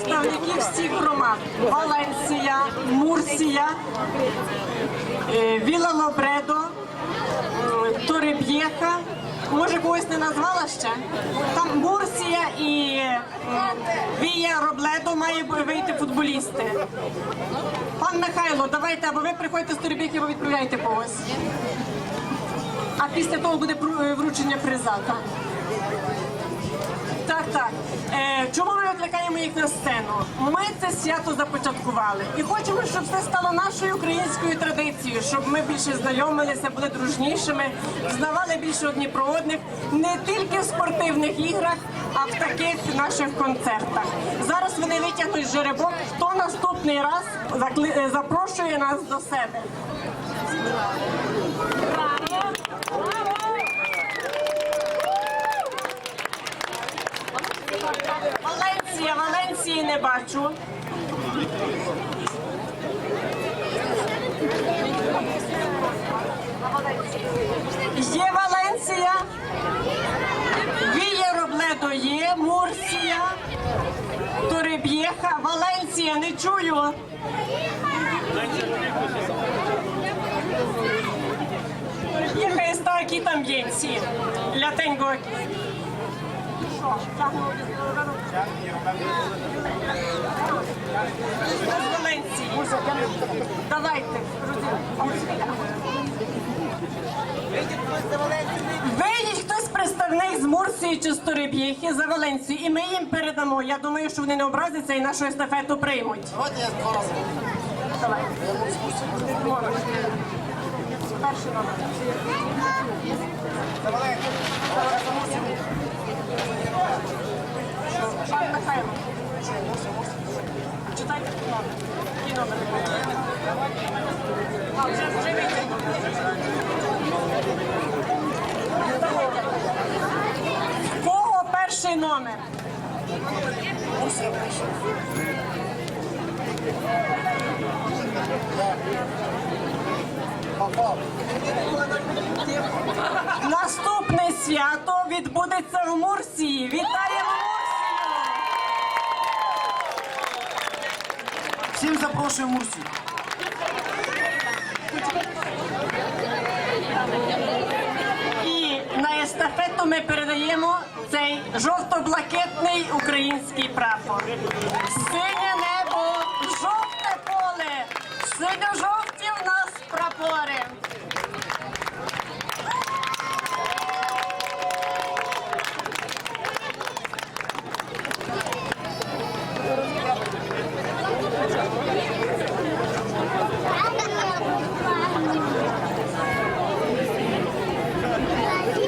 представники всіх громад: Валенсія, Мурсія, е, Віла Лобредо, е, Тореб'єха. Може, когось не назвала ще? Там Мурсія і Вія Робледо має вийти футболісти. Пан Михайло, давайте або ви приходьте з Тореб'єхи, або відправляйте когось. А після того буде е, вручення приза. Так, так. так. Чому ми викликаємо їх на сцену? Ми це свято започаткували і хочемо, щоб це стало нашою українською традицією, щоб ми більше знайомилися, були дружнішими, знавали більше одні про одних не тільки в спортивних іграх, а в таких наших концертах. Зараз вони витягнуть жеребок. Хто наступний раз е, запрошує нас до себе? Не бачу. Є Валенція, Віє Робледо є, Мурсія, Тореб'єха, Валенція, не чую. Є sta aquí también, sí. La tengo Давайте. Вийдіть хтось представник з Мурсії чи з за Валенцію, і ми їм передамо. Я думаю, що вони не образяться і нашу естафету приймуть. Давайте я. Давай. Перший номер. Пан Михайло. Читайте. В Кого перший номер? Наступне свято відбудеться в Мурсії. Вітаємо Всім запрошую Мурсю. І на естафету ми передаємо цей жовто-блакитний український прапор.